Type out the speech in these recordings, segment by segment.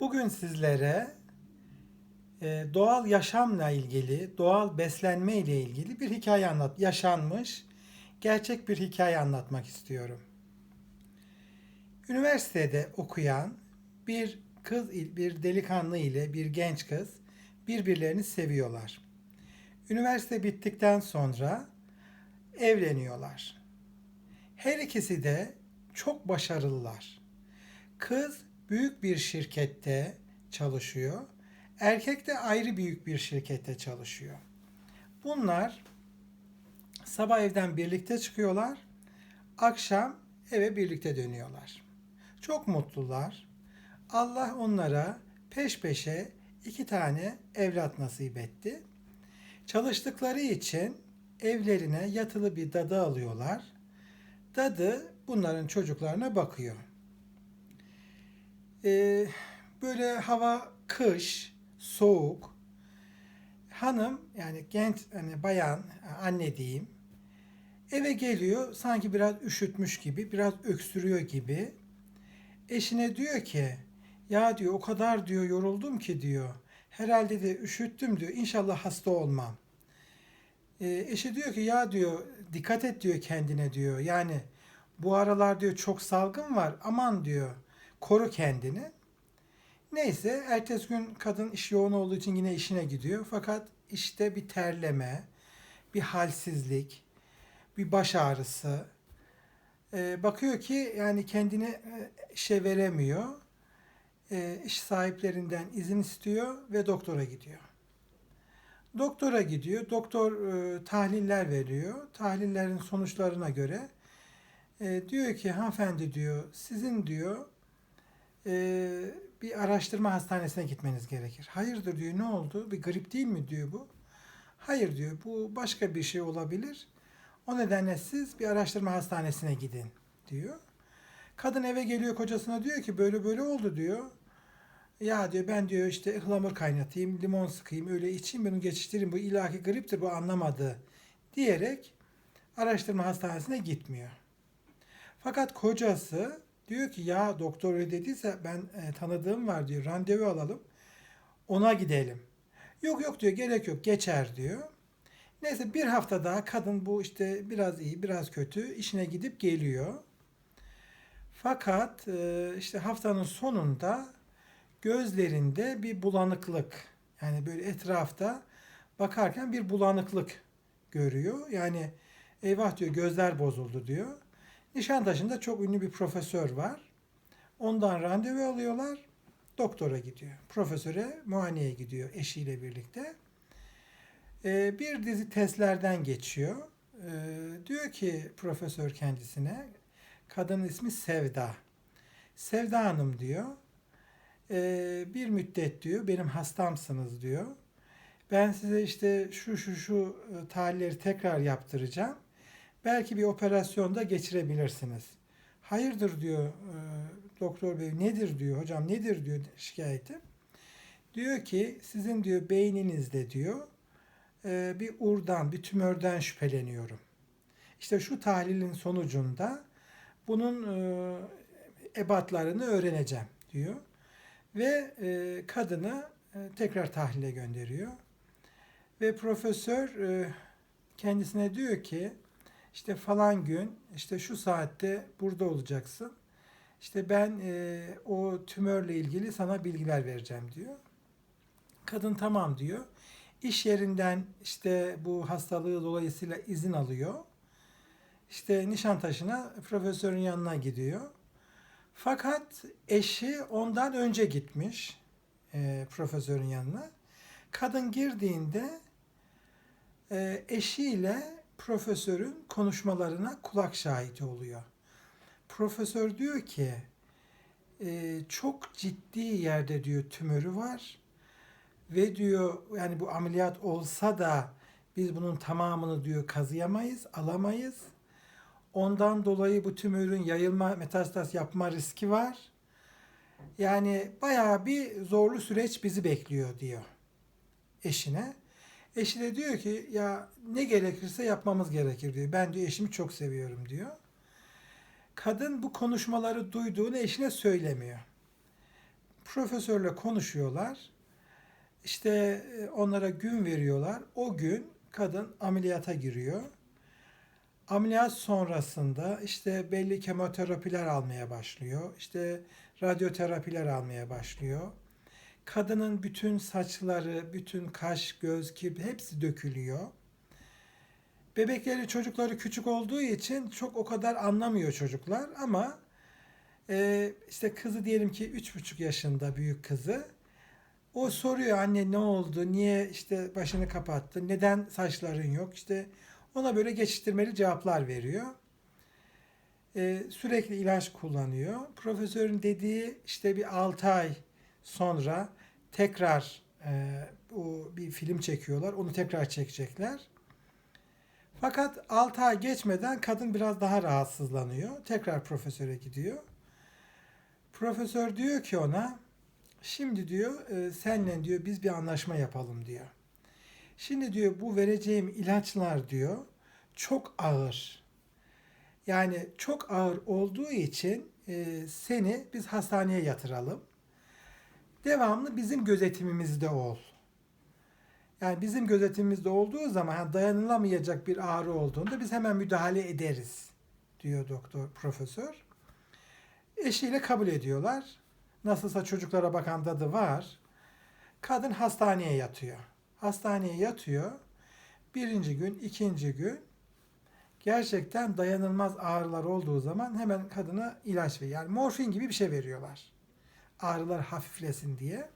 Bugün sizlere e, doğal yaşamla ilgili, doğal beslenme ile ilgili bir hikaye anlat, yaşanmış, gerçek bir hikaye anlatmak istiyorum. Üniversitede okuyan bir kız, bir delikanlı ile bir genç kız birbirlerini seviyorlar. Üniversite bittikten sonra evleniyorlar. Her ikisi de çok başarılılar. Kız büyük bir şirkette çalışıyor. Erkek de ayrı büyük bir şirkette çalışıyor. Bunlar sabah evden birlikte çıkıyorlar. Akşam eve birlikte dönüyorlar. Çok mutlular. Allah onlara peş peşe iki tane evlat nasip etti. Çalıştıkları için evlerine yatılı bir dadı alıyorlar. Dadı bunların çocuklarına bakıyor. Ee, böyle hava kış, soğuk. Hanım yani genç hani bayan anne diyeyim. Eve geliyor sanki biraz üşütmüş gibi, biraz öksürüyor gibi. Eşine diyor ki ya diyor o kadar diyor yoruldum ki diyor. Herhalde de üşüttüm diyor. İnşallah hasta olmam. E, eşi diyor ki ya diyor dikkat et diyor kendine diyor. Yani bu aralar diyor çok salgın var. Aman diyor koru kendini. Neyse ertesi gün kadın iş yoğun olduğu için yine işine gidiyor. Fakat işte bir terleme, bir halsizlik, bir baş ağrısı. E, bakıyor ki yani kendini e, işe veremiyor. E, iş sahiplerinden izin istiyor ve doktora gidiyor. Doktora gidiyor. Doktor e, tahliller veriyor. Tahlillerin sonuçlarına göre e, diyor ki hanımefendi diyor sizin diyor e, bir araştırma hastanesine gitmeniz gerekir. Hayırdır diyor ne oldu? Bir grip değil mi diyor bu. Hayır diyor bu başka bir şey olabilir. O nedenle siz bir araştırma hastanesine gidin diyor. Kadın eve geliyor kocasına diyor ki böyle böyle oldu diyor. Ya diyor ben diyor işte ıhlamur kaynatayım, limon sıkayım, öyle içeyim, bunu geçiştireyim. Bu ilahi griptir, bu anlamadı diyerek araştırma hastanesine gitmiyor. Fakat kocası diyor ki ya doktor öyle dediyse ben e, tanıdığım var diyor, randevu alalım, ona gidelim. Yok yok diyor, gerek yok, geçer diyor. Neyse bir hafta daha kadın bu işte biraz iyi, biraz kötü işine gidip geliyor. Fakat e, işte haftanın sonunda gözlerinde bir bulanıklık yani böyle etrafta bakarken bir bulanıklık görüyor. Yani eyvah diyor gözler bozuldu diyor. Nişantaşı'nda çok ünlü bir profesör var. Ondan randevu alıyorlar. Doktora gidiyor. Profesöre muayeneye gidiyor eşiyle birlikte. Ee, bir dizi testlerden geçiyor. Ee, diyor ki profesör kendisine, kadının ismi Sevda. Sevda Hanım diyor, ee, bir müddet diyor benim hastamsınız diyor. Ben size işte şu şu şu e, tahlilleri tekrar yaptıracağım. Belki bir operasyonda geçirebilirsiniz. Hayırdır diyor e, doktor bey nedir diyor hocam nedir diyor şikayetim. Diyor ki sizin diyor beyninizde diyor e, bir urdan bir tümörden şüpheleniyorum. İşte şu tahlilin sonucunda bunun e, ebatlarını öğreneceğim diyor ve kadını tekrar tahlile gönderiyor. Ve profesör kendisine diyor ki işte falan gün işte şu saatte burada olacaksın. İşte ben e, o tümörle ilgili sana bilgiler vereceğim diyor. Kadın tamam diyor. İş yerinden işte bu hastalığı dolayısıyla izin alıyor. İşte Nişantaşı'na profesörün yanına gidiyor. Fakat eşi ondan önce gitmiş e, profesörün yanına. Kadın girdiğinde e, eşiyle profesörün konuşmalarına kulak şahidi oluyor. Profesör diyor ki e, çok ciddi yerde diyor tümörü var ve diyor yani bu ameliyat olsa da biz bunun tamamını diyor kazıyamayız, alamayız. Ondan dolayı bu tümörün yayılma, metastas yapma riski var. Yani bayağı bir zorlu süreç bizi bekliyor diyor eşine. Eşi de diyor ki ya ne gerekirse yapmamız gerekir diyor. Ben diyor eşimi çok seviyorum diyor. Kadın bu konuşmaları duyduğunu eşine söylemiyor. Profesörle konuşuyorlar. İşte e, onlara gün veriyorlar. O gün kadın ameliyata giriyor. Ameliyat sonrasında işte belli kemoterapiler almaya başlıyor. İşte radyoterapiler almaya başlıyor. Kadının bütün saçları, bütün kaş, göz, kirpi hepsi dökülüyor. Bebekleri, çocukları küçük olduğu için çok o kadar anlamıyor çocuklar ama e, işte kızı diyelim ki üç buçuk yaşında büyük kızı. O soruyor anne ne oldu? Niye işte başını kapattın? Neden saçların yok? İşte ona böyle geçiştirmeli cevaplar veriyor. E, sürekli ilaç kullanıyor. Profesörün dediği işte bir 6 ay sonra tekrar e, bu bir film çekiyorlar. Onu tekrar çekecekler. Fakat 6 ay geçmeden kadın biraz daha rahatsızlanıyor. Tekrar profesöre gidiyor. Profesör diyor ki ona şimdi diyor e, senle diyor biz bir anlaşma yapalım diyor. Şimdi diyor bu vereceğim ilaçlar diyor çok ağır. Yani çok ağır olduğu için e, seni biz hastaneye yatıralım. Devamlı bizim gözetimimizde ol. Yani bizim gözetimimizde olduğu zaman yani dayanılamayacak bir ağrı olduğunda biz hemen müdahale ederiz diyor doktor profesör. Eşiyle kabul ediyorlar. Nasılsa çocuklara bakan dadı var. Kadın hastaneye yatıyor. Hastaneye yatıyor. Birinci gün, ikinci gün gerçekten dayanılmaz ağrılar olduğu zaman hemen kadına ilaç veriyor. Yani morfin gibi bir şey veriyorlar. Ağrılar hafiflesin diye.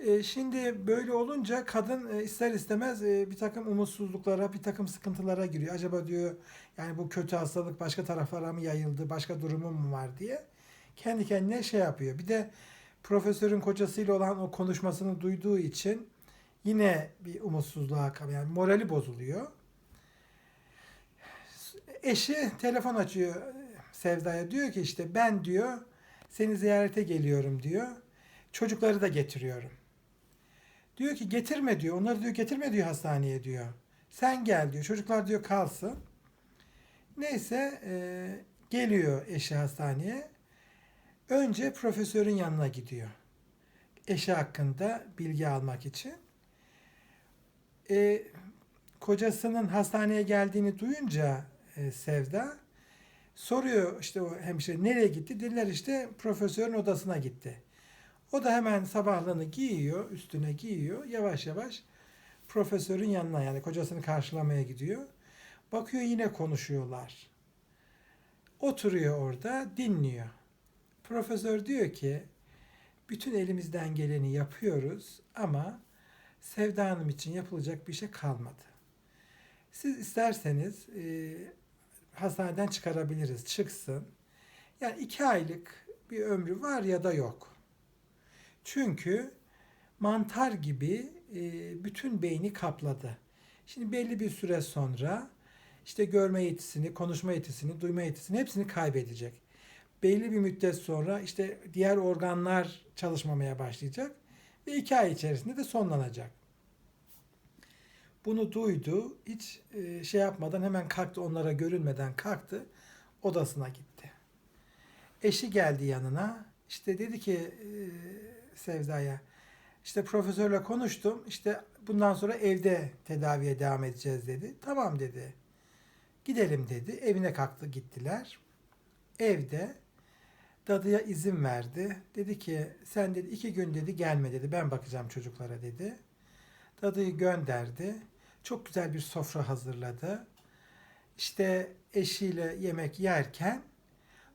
E, şimdi böyle olunca kadın e, ister istemez e, bir takım umutsuzluklara, bir takım sıkıntılara giriyor. Acaba diyor yani bu kötü hastalık başka taraflara mı yayıldı, başka durumum mu var diye. Kendi kendine şey yapıyor. Bir de profesörün kocasıyla olan o konuşmasını duyduğu için yine bir umutsuzluğa. Yani morali bozuluyor. Eşi telefon açıyor Sevda'ya. Diyor ki işte ben diyor seni ziyarete geliyorum diyor. Çocukları da getiriyorum. Diyor ki getirme diyor. Onları diyor getirme diyor hastaneye diyor. Sen gel diyor. Çocuklar diyor kalsın. Neyse e, geliyor eşi hastaneye. Önce profesörün yanına gidiyor. Eşi hakkında bilgi almak için. E, kocasının hastaneye geldiğini duyunca e, Sevda soruyor işte o hemşire nereye gitti? Dediler işte profesörün odasına gitti. O da hemen sabahlığını giyiyor, üstüne giyiyor. Yavaş yavaş profesörün yanına yani kocasını karşılamaya gidiyor. Bakıyor yine konuşuyorlar. Oturuyor orada, dinliyor. Profesör diyor ki, bütün elimizden geleni yapıyoruz ama Sevda Hanım için yapılacak bir şey kalmadı. Siz isterseniz hastaneden çıkarabiliriz, çıksın. Yani iki aylık bir ömrü var ya da yok. Çünkü mantar gibi e, bütün beyni kapladı. Şimdi belli bir süre sonra işte görme yetisini, konuşma yetisini, duyma yetisini hepsini kaybedecek. Belli bir müddet sonra işte diğer organlar çalışmamaya başlayacak ve iki ay içerisinde de sonlanacak. Bunu duydu, hiç e, şey yapmadan hemen kalktı, onlara görünmeden kalktı, odasına gitti. Eşi geldi yanına, işte dedi ki e, Sevda'ya. İşte profesörle konuştum. İşte bundan sonra evde tedaviye devam edeceğiz dedi. Tamam dedi. Gidelim dedi. Evine kalktı gittiler. Evde dadıya izin verdi. Dedi ki sen dedi iki gün dedi gelme dedi. Ben bakacağım çocuklara dedi. Dadıyı gönderdi. Çok güzel bir sofra hazırladı. İşte eşiyle yemek yerken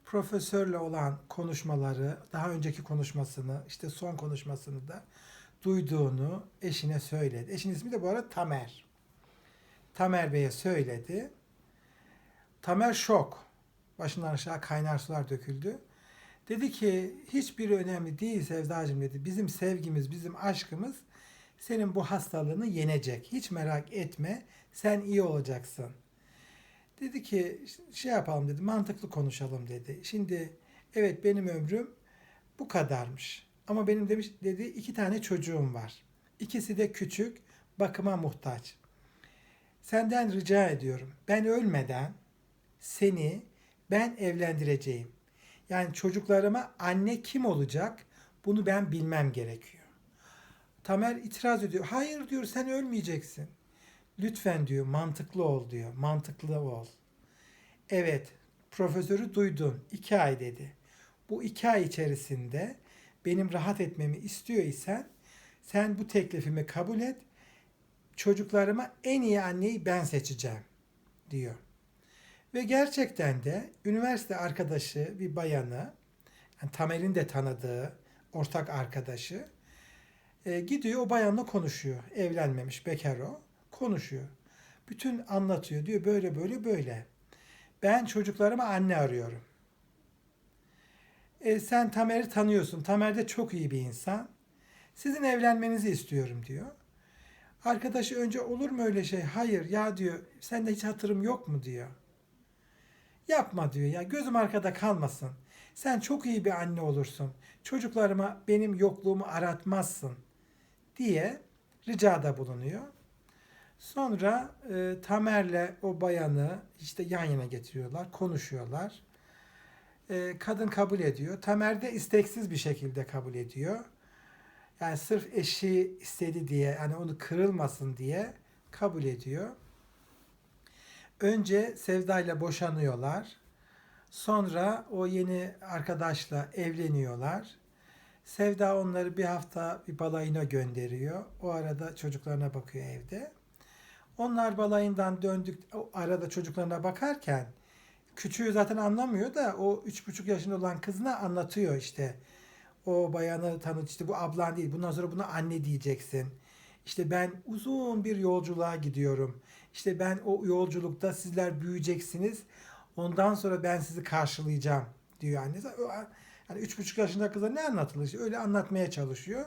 profesörle olan konuşmaları, daha önceki konuşmasını, işte son konuşmasını da duyduğunu eşine söyledi. Eşin ismi de bu arada Tamer. Tamer Bey'e söyledi. Tamer şok. Başından aşağı kaynar sular döküldü. Dedi ki hiçbir önemli değil Sevdacığım dedi. Bizim sevgimiz, bizim aşkımız senin bu hastalığını yenecek. Hiç merak etme. Sen iyi olacaksın. Dedi ki şey yapalım dedi mantıklı konuşalım dedi. Şimdi evet benim ömrüm bu kadarmış. Ama benim demiş dedi iki tane çocuğum var. İkisi de küçük, bakıma muhtaç. Senden rica ediyorum. Ben ölmeden seni ben evlendireceğim. Yani çocuklarıma anne kim olacak Bunu ben bilmem gerekiyor. Tamer itiraz ediyor. Hayır diyor sen ölmeyeceksin. Lütfen diyor mantıklı ol diyor. Mantıklı ol. Evet profesörü duydun. iki ay dedi. Bu iki ay içerisinde benim rahat etmemi istiyor isen sen bu teklifimi kabul et. Çocuklarıma en iyi anneyi ben seçeceğim diyor. Ve gerçekten de üniversite arkadaşı bir bayanı, yani Tamer'in de tanıdığı ortak arkadaşı, e, gidiyor o bayanla konuşuyor. Evlenmemiş, bekar o. Konuşuyor. Bütün anlatıyor. Diyor böyle böyle böyle. Ben çocuklarıma anne arıyorum. E, sen Tamer'i tanıyorsun. Tamer de çok iyi bir insan. Sizin evlenmenizi istiyorum diyor. Arkadaşı önce olur mu öyle şey? Hayır ya diyor. Sende hiç hatırım yok mu diyor. Yapma diyor ya. Gözüm arkada kalmasın. Sen çok iyi bir anne olursun. Çocuklarıma benim yokluğumu aratmazsın diye ricada bulunuyor. Sonra e, Tamer'le o bayanı işte yan yana getiriyorlar, konuşuyorlar. E, kadın kabul ediyor. Tamer de isteksiz bir şekilde kabul ediyor. Yani sırf eşi istedi diye, yani onu kırılmasın diye kabul ediyor. Önce Sevda ile boşanıyorlar. Sonra o yeni arkadaşla evleniyorlar. Sevda onları bir hafta bir balayına gönderiyor. O arada çocuklarına bakıyor evde. Onlar balayından döndük, o arada çocuklarına bakarken küçüğü zaten anlamıyor da o üç buçuk yaşında olan kızına anlatıyor işte. O bayanı tanıt işte bu ablan değil bundan sonra buna anne diyeceksin. İşte ben uzun bir yolculuğa gidiyorum. İşte ben o yolculukta sizler büyüyeceksiniz. Ondan sonra ben sizi karşılayacağım diyor annesi. Yani üç buçuk yaşında kıza ne anlatılır? Öyle anlatmaya çalışıyor.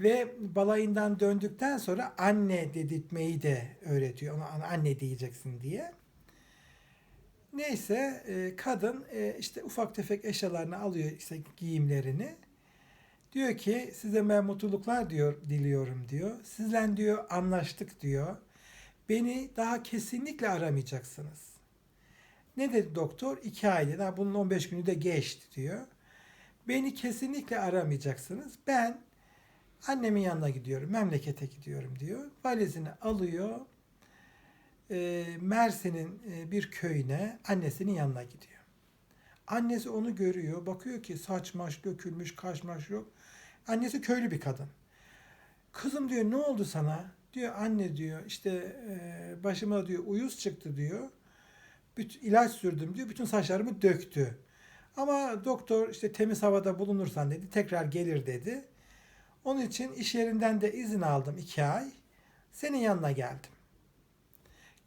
Ve balayından döndükten sonra anne dedirtmeyi de öğretiyor. Ona anne diyeceksin diye. Neyse e, kadın e, işte ufak tefek eşyalarını alıyor işte giyimlerini. Diyor ki size ben mutluluklar diyor diliyorum diyor. Sizle diyor anlaştık diyor. Beni daha kesinlikle aramayacaksınız. Ne dedi doktor? İki ay dedi. Ha, bunun 15 günü de geçti diyor. Beni kesinlikle aramayacaksınız. Ben annemin yanına gidiyorum. Memlekete gidiyorum diyor. Valizini alıyor. E, Mersin'in e, bir köyüne annesinin yanına gidiyor. Annesi onu görüyor. Bakıyor ki saç maş dökülmüş, kaş maş yok. Annesi köylü bir kadın. Kızım diyor ne oldu sana? Diyor anne diyor işte e, başıma diyor uyuz çıktı diyor. Bütün, ilaç sürdüm diyor. Bütün saçlarımı döktü. Ama doktor işte temiz havada bulunursan dedi. Tekrar gelir dedi. Onun için iş yerinden de izin aldım iki ay. Senin yanına geldim.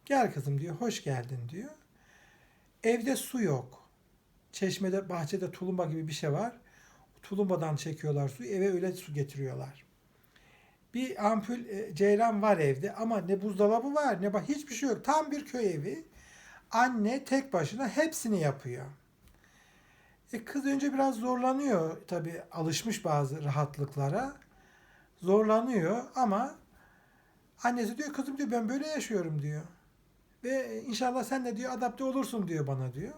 Gel kızım diyor. Hoş geldin diyor. Evde su yok. Çeşmede, bahçede tulumba gibi bir şey var. Tulumbadan çekiyorlar suyu. Eve öyle su getiriyorlar. Bir ampul e, ceyran var evde ama ne buzdolabı var ne hiçbir şey yok. Tam bir köy evi. Anne tek başına hepsini yapıyor. E kız önce biraz zorlanıyor. Tabi alışmış bazı rahatlıklara. Zorlanıyor ama annesi diyor kızım diyor ben böyle yaşıyorum diyor. Ve inşallah sen de diyor adapte olursun diyor bana diyor.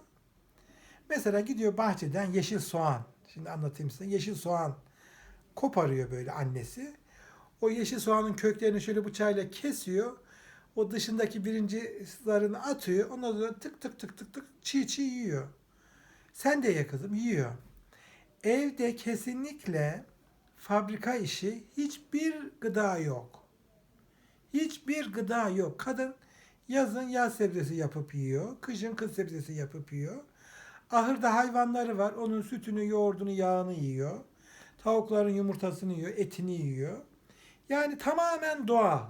Mesela gidiyor bahçeden yeşil soğan. Şimdi anlatayım size. Yeşil soğan koparıyor böyle annesi. O yeşil soğanın köklerini şöyle bıçağıyla kesiyor. O dışındaki birinci zarını atıyor. Ondan sonra tık tık tık tık tık çiğ çiğ yiyor. Sen de ye kızım yiyor. Evde kesinlikle fabrika işi hiçbir gıda yok. Hiçbir gıda yok. Kadın yazın yaz sebzesi yapıp yiyor. Kışın kış sebzesi yapıp yiyor. Ahırda hayvanları var. Onun sütünü, yoğurdunu, yağını yiyor. Tavukların yumurtasını yiyor, etini yiyor. Yani tamamen doğal.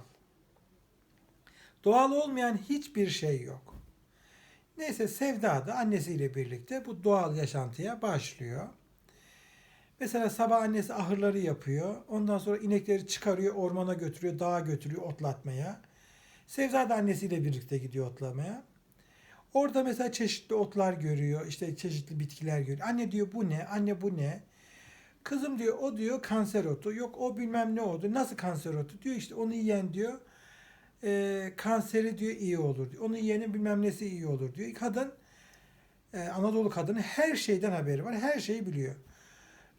Doğal olmayan hiçbir şey yok. Neyse Sevda da annesiyle birlikte bu doğal yaşantıya başlıyor. Mesela sabah annesi ahırları yapıyor. Ondan sonra inekleri çıkarıyor, ormana götürüyor, dağa götürüyor otlatmaya. Sevda da annesiyle birlikte gidiyor otlamaya. Orada mesela çeşitli otlar görüyor, işte çeşitli bitkiler görüyor. Anne diyor bu ne? Anne bu ne? Kızım diyor o diyor kanser otu. Yok o bilmem ne oldu. Nasıl kanser otu? Diyor işte onu yiyen diyor e, kanseri diyor iyi olur diyor. Onu yiyenin bilmem nesi iyi olur diyor. Kadın e, Anadolu kadını her şeyden haberi var. Her şeyi biliyor.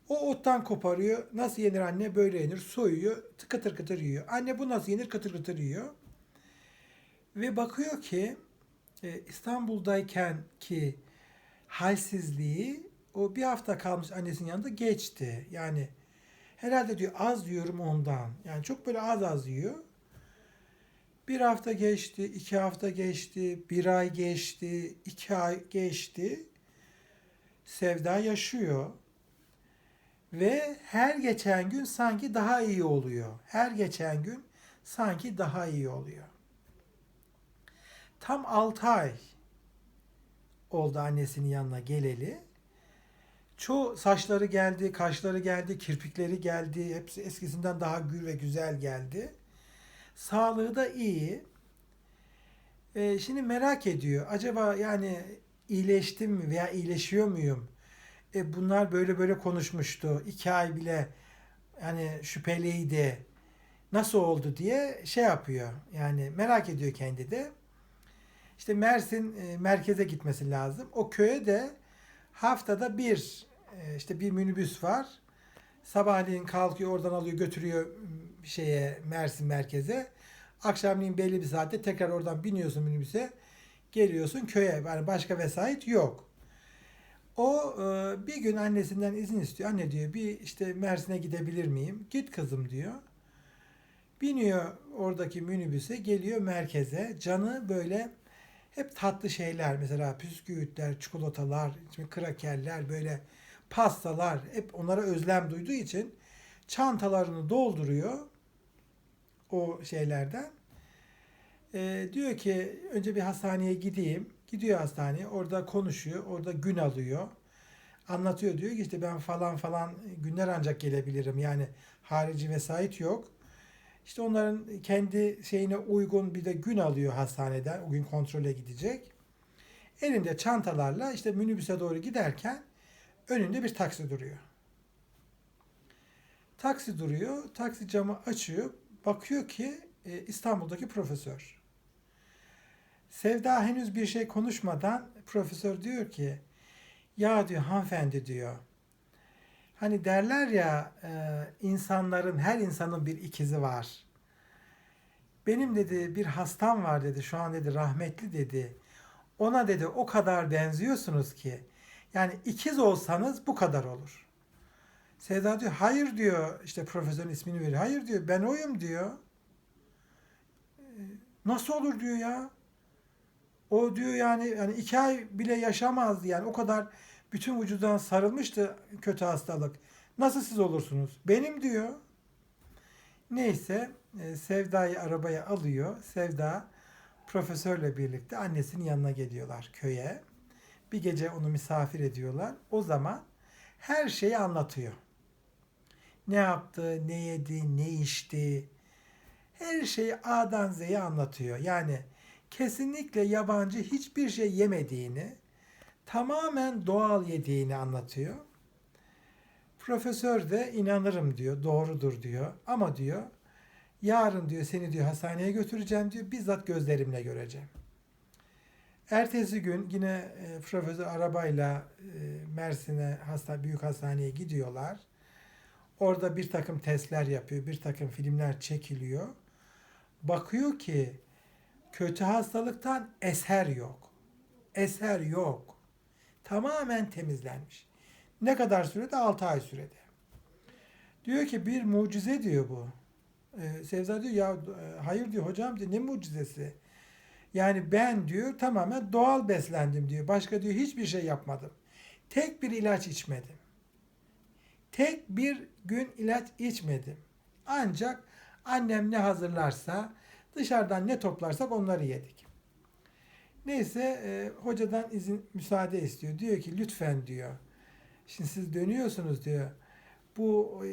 O ottan koparıyor. Nasıl yenir anne? Böyle yenir. Soyuyor. Kıtır kıtır yiyor. Anne bu nasıl yenir? Kıtır kıtır yiyor. Ve bakıyor ki e, İstanbul'dayken ki halsizliği o bir hafta kalmış annesinin yanında geçti. Yani herhalde diyor az yiyorum ondan. Yani çok böyle az az yiyor. Bir hafta geçti, iki hafta geçti, bir ay geçti, iki ay geçti. Sevda yaşıyor. Ve her geçen gün sanki daha iyi oluyor. Her geçen gün sanki daha iyi oluyor. Tam 6 ay oldu annesinin yanına geleli. Çoğu saçları geldi, kaşları geldi, kirpikleri geldi. Hepsi eskisinden daha gür ve güzel geldi. Sağlığı da iyi. Ee, şimdi merak ediyor. Acaba yani iyileştim mi veya iyileşiyor muyum? E, bunlar böyle böyle konuşmuştu. İki ay bile yani şüpheliydi. Nasıl oldu diye şey yapıyor. Yani merak ediyor kendi de. İşte Mersin e, merkeze gitmesi lazım. O köye de haftada bir e, işte bir minibüs var. Sabahleyin kalkıyor oradan alıyor götürüyor şeye Mersin merkeze. Akşamleyin belli bir saatte tekrar oradan biniyorsun minibüse. Geliyorsun köye. Yani başka vesait yok. O e, bir gün annesinden izin istiyor. Anne diyor bir işte Mersin'e gidebilir miyim? Git kızım diyor. Biniyor oradaki minibüse geliyor merkeze. Canı böyle hep tatlı şeyler mesela püsküvitler, çikolatalar, şimdi krakerler böyle pastalar hep onlara özlem duyduğu için çantalarını dolduruyor o şeylerden. Ee, diyor ki önce bir hastaneye gideyim. Gidiyor hastaneye orada konuşuyor orada gün alıyor. Anlatıyor diyor ki işte ben falan falan günler ancak gelebilirim yani harici vesait yok. İşte onların kendi şeyine uygun bir de gün alıyor hastaneden. O gün kontrole gidecek. Elinde çantalarla işte minibüse doğru giderken önünde bir taksi duruyor. Taksi duruyor. Taksi camı açıyor. Bakıyor ki e, İstanbul'daki profesör. Sevda henüz bir şey konuşmadan profesör diyor ki ya diyor hanımefendi diyor Hani derler ya e, insanların her insanın bir ikizi var. Benim dedi bir hastam var dedi şu an dedi rahmetli dedi. Ona dedi o kadar benziyorsunuz ki. Yani ikiz olsanız bu kadar olur. Sevda diyor hayır diyor işte profesörün ismini veriyor. Hayır diyor ben oyum diyor. E, Nasıl olur diyor ya. O diyor yani yani iki ay bile yaşamazdı yani o kadar bütün vücudan sarılmıştı kötü hastalık. Nasıl siz olursunuz? Benim diyor. Neyse e, Sevda'yı arabaya alıyor. Sevda profesörle birlikte annesinin yanına geliyorlar köye. Bir gece onu misafir ediyorlar. O zaman her şeyi anlatıyor. Ne yaptı, ne yedi, ne içti. Her şeyi A'dan Z'ye anlatıyor. Yani kesinlikle yabancı hiçbir şey yemediğini, tamamen doğal yediğini anlatıyor. Profesör de inanırım diyor, doğrudur diyor. Ama diyor, yarın diyor seni diyor hastaneye götüreceğim diyor, bizzat gözlerimle göreceğim. Ertesi gün yine e, profesör arabayla e, Mersin'e hasta büyük hastaneye gidiyorlar. Orada bir takım testler yapıyor, bir takım filmler çekiliyor. Bakıyor ki kötü hastalıktan eser yok. Eser yok. Tamamen temizlenmiş. Ne kadar sürede? 6 ay sürede. Diyor ki bir mucize diyor bu. Ee, Sevda diyor ya e, hayır diyor hocam diyor ne mucizesi? Yani ben diyor tamamen doğal beslendim diyor. Başka diyor hiçbir şey yapmadım. Tek bir ilaç içmedim. Tek bir gün ilaç içmedim. Ancak annem ne hazırlarsa dışarıdan ne toplarsak onları yedik. Neyse e, hocadan izin müsaade istiyor. Diyor ki lütfen diyor. Şimdi siz dönüyorsunuz diyor. Bu e,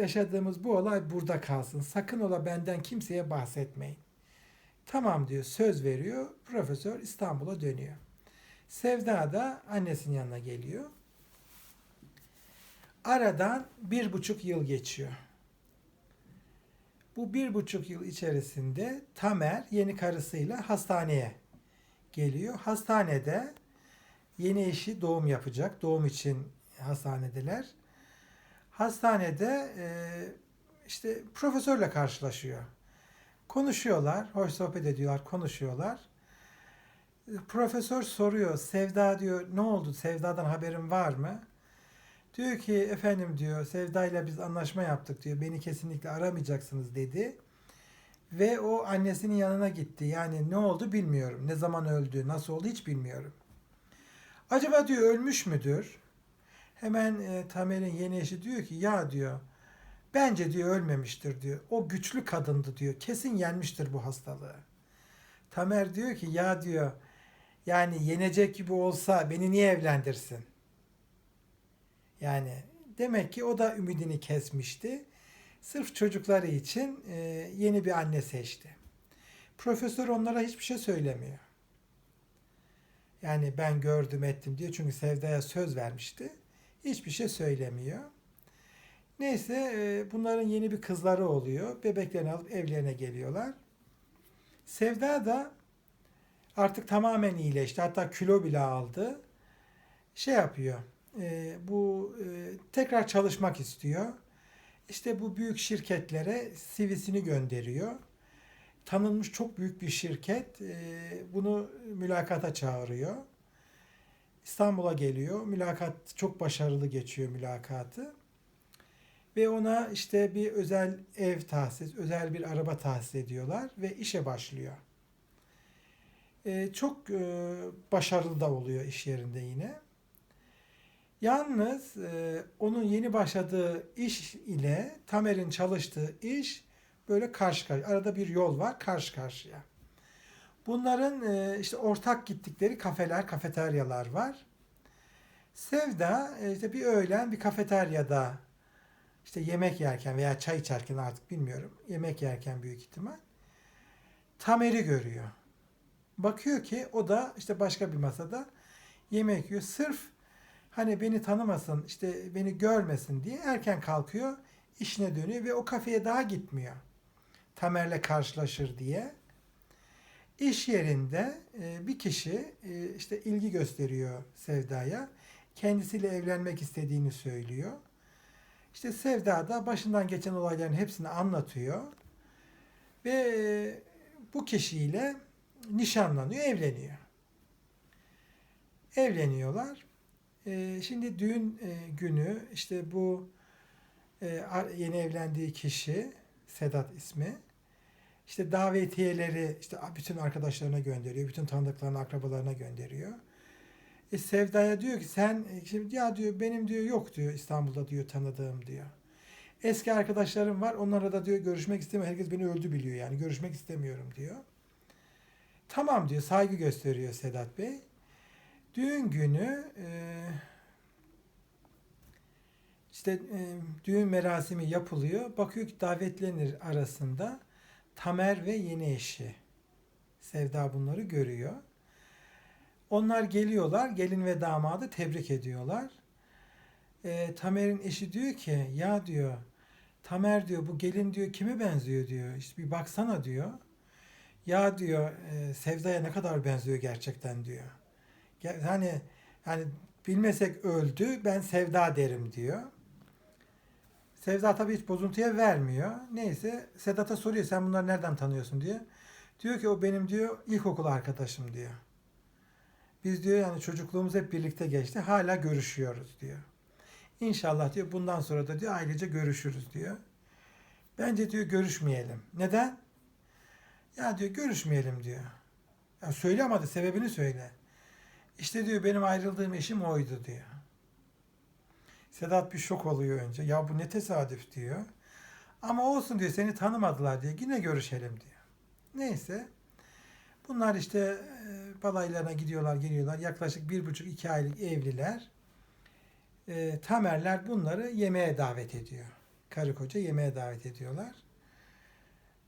yaşadığımız bu olay burada kalsın. Sakın ola benden kimseye bahsetmeyin. Tamam diyor söz veriyor. Profesör İstanbul'a dönüyor. Sevda da annesinin yanına geliyor. Aradan bir buçuk yıl geçiyor. Bu bir buçuk yıl içerisinde Tamer yeni karısıyla hastaneye geliyor. Hastanede yeni eşi doğum yapacak. Doğum için hastanedeler. Hastanede e, işte profesörle karşılaşıyor. Konuşuyorlar, hoş sohbet ediyorlar, konuşuyorlar. Profesör soruyor, Sevda diyor, ne oldu? Sevda'dan haberin var mı? Diyor ki, efendim diyor, Sevda ile biz anlaşma yaptık diyor, beni kesinlikle aramayacaksınız dedi. Ve o annesinin yanına gitti. Yani ne oldu bilmiyorum. Ne zaman öldü, nasıl oldu hiç bilmiyorum. Acaba diyor ölmüş müdür? Hemen e, Tamer'in yeni eşi diyor ki ya diyor bence diyor ölmemiştir diyor. O güçlü kadındı diyor. Kesin yenmiştir bu hastalığı. Tamer diyor ki ya diyor yani yenecek gibi olsa beni niye evlendirsin? Yani demek ki o da ümidini kesmişti. Sırf çocukları için e, yeni bir anne seçti. Profesör onlara hiçbir şey söylemiyor. Yani ben gördüm ettim diyor. Çünkü Sevda'ya söz vermişti. Hiçbir şey söylemiyor. Neyse e, bunların yeni bir kızları oluyor. Bebeklerini alıp evlerine geliyorlar. Sevda da artık tamamen iyileşti. Hatta kilo bile aldı. Şey yapıyor. E, bu e, tekrar çalışmak istiyor. İşte bu büyük şirketlere CV'sini gönderiyor. Tanınmış çok büyük bir şirket e, bunu mülakata çağırıyor. İstanbul'a geliyor. Mülakat çok başarılı geçiyor mülakatı. Ve ona işte bir özel ev tahsis, özel bir araba tahsis ediyorlar ve işe başlıyor. E, çok e, başarılı da oluyor iş yerinde yine. Yalnız e, onun yeni başladığı iş ile Tamer'in çalıştığı iş böyle karşı karşıya. Arada bir yol var karşı karşıya. Bunların e, işte ortak gittikleri kafeler, kafeteryalar var. Sevda e, işte bir öğlen bir kafeteryada işte yemek yerken veya çay içerken artık bilmiyorum. Yemek yerken büyük ihtimal. Tamer'i görüyor. Bakıyor ki o da işte başka bir masada yemek yiyor. Sırf hani beni tanımasın, işte beni görmesin diye erken kalkıyor, işine dönüyor ve o kafeye daha gitmiyor. Tamer'le karşılaşır diye. İş yerinde e, bir kişi e, işte ilgi gösteriyor Sevda'ya. Kendisiyle evlenmek istediğini söylüyor. İşte Sevda da başından geçen olayların hepsini anlatıyor. Ve e, bu kişiyle nişanlanıyor, evleniyor. Evleniyorlar. E, şimdi düğün e, günü işte bu e, yeni evlendiği kişi Sedat ismi işte davetiyeleri işte bütün arkadaşlarına gönderiyor, bütün tanıdıklarına, akrabalarına gönderiyor. E, Sevda'ya diyor ki sen e, şimdi ya diyor benim diyor yok diyor İstanbul'da diyor tanıdığım diyor. Eski arkadaşlarım var onlarla da diyor görüşmek istemiyorum. Herkes beni öldü biliyor yani görüşmek istemiyorum diyor. Tamam diyor saygı gösteriyor Sedat Bey. Düğün günü e, işte e, düğün merasimi yapılıyor. Bakıyor ki davetlenir arasında Tamer ve yeni eşi. Sevda bunları görüyor. Onlar geliyorlar. Gelin ve damadı tebrik ediyorlar. E, Tamer'in eşi diyor ki ya diyor Tamer diyor bu gelin diyor kime benziyor diyor. İşte bir baksana diyor. Ya diyor e, Sevda'ya ne kadar benziyor gerçekten diyor. Hani yani bilmesek öldü ben Sevda derim diyor. Sevda tabii hiç bozuntuya vermiyor. Neyse Sedat'a soruyor sen bunları nereden tanıyorsun diye. Diyor ki o benim diyor ilkokul arkadaşım diyor. Biz diyor yani çocukluğumuz hep birlikte geçti. Hala görüşüyoruz diyor. İnşallah diyor bundan sonra da diyor ailece görüşürüz diyor. Bence diyor görüşmeyelim. Neden? Ya diyor görüşmeyelim diyor. Ya söyle ama da sebebini söyle. İşte diyor benim ayrıldığım eşim oydu diyor. Sedat bir şok oluyor önce. Ya bu ne tesadüf diyor. Ama olsun diyor seni tanımadılar diye yine görüşelim diyor. Neyse. Bunlar işte e, balaylarına gidiyorlar geliyorlar. Yaklaşık bir buçuk iki aylık evliler. E, Tamerler bunları yemeğe davet ediyor. Karı koca yemeğe davet ediyorlar.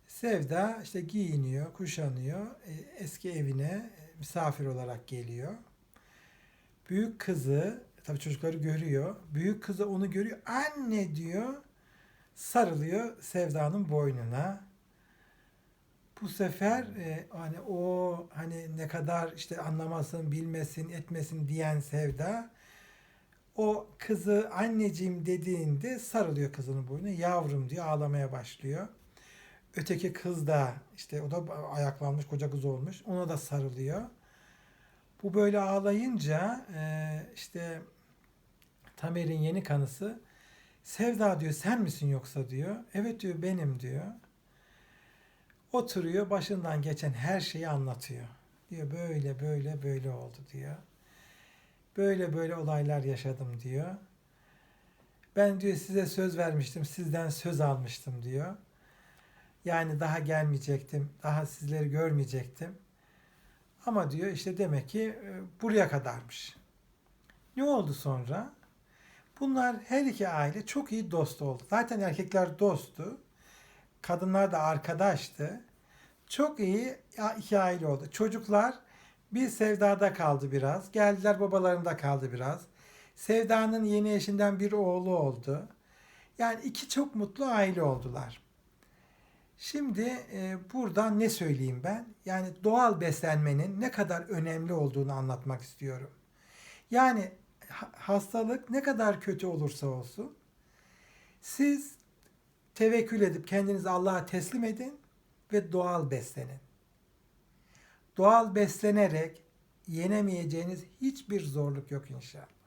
Sevda işte giyiniyor, kuşanıyor. E, eski evine misafir olarak geliyor. Büyük kızı, tabii çocukları görüyor. Büyük kızı onu görüyor. Anne diyor. Sarılıyor Sevda'nın boynuna. Bu sefer e, hani o hani ne kadar işte anlamasın, bilmesin, etmesin diyen Sevda o kızı anneciğim dediğinde sarılıyor kızının boynuna. Yavrum diyor ağlamaya başlıyor. Öteki kız da işte o da ayaklanmış koca kız olmuş. Ona da sarılıyor. Bu böyle ağlayınca e, işte Tamer'in yeni kanısı Sevda diyor sen misin yoksa diyor. Evet diyor benim diyor. Oturuyor başından geçen her şeyi anlatıyor. Diyor böyle böyle böyle oldu diyor. Böyle böyle olaylar yaşadım diyor. Ben diyor size söz vermiştim, sizden söz almıştım diyor. Yani daha gelmeyecektim, daha sizleri görmeyecektim. Ama diyor işte demek ki e, buraya kadarmış. Ne oldu sonra? Bunlar her iki aile çok iyi dost oldu. Zaten erkekler dosttu. Kadınlar da arkadaştı. Çok iyi iki aile oldu. Çocuklar bir Sevda'da kaldı biraz. Geldiler babalarında kaldı biraz. Sevda'nın yeni eşinden bir oğlu oldu. Yani iki çok mutlu aile oldular. Şimdi e, buradan ne söyleyeyim ben? Yani doğal beslenmenin ne kadar önemli olduğunu anlatmak istiyorum. Yani ha- hastalık ne kadar kötü olursa olsun siz tevekkül edip kendinizi Allah'a teslim edin ve doğal beslenin. Doğal beslenerek yenemeyeceğiniz hiçbir zorluk yok inşallah.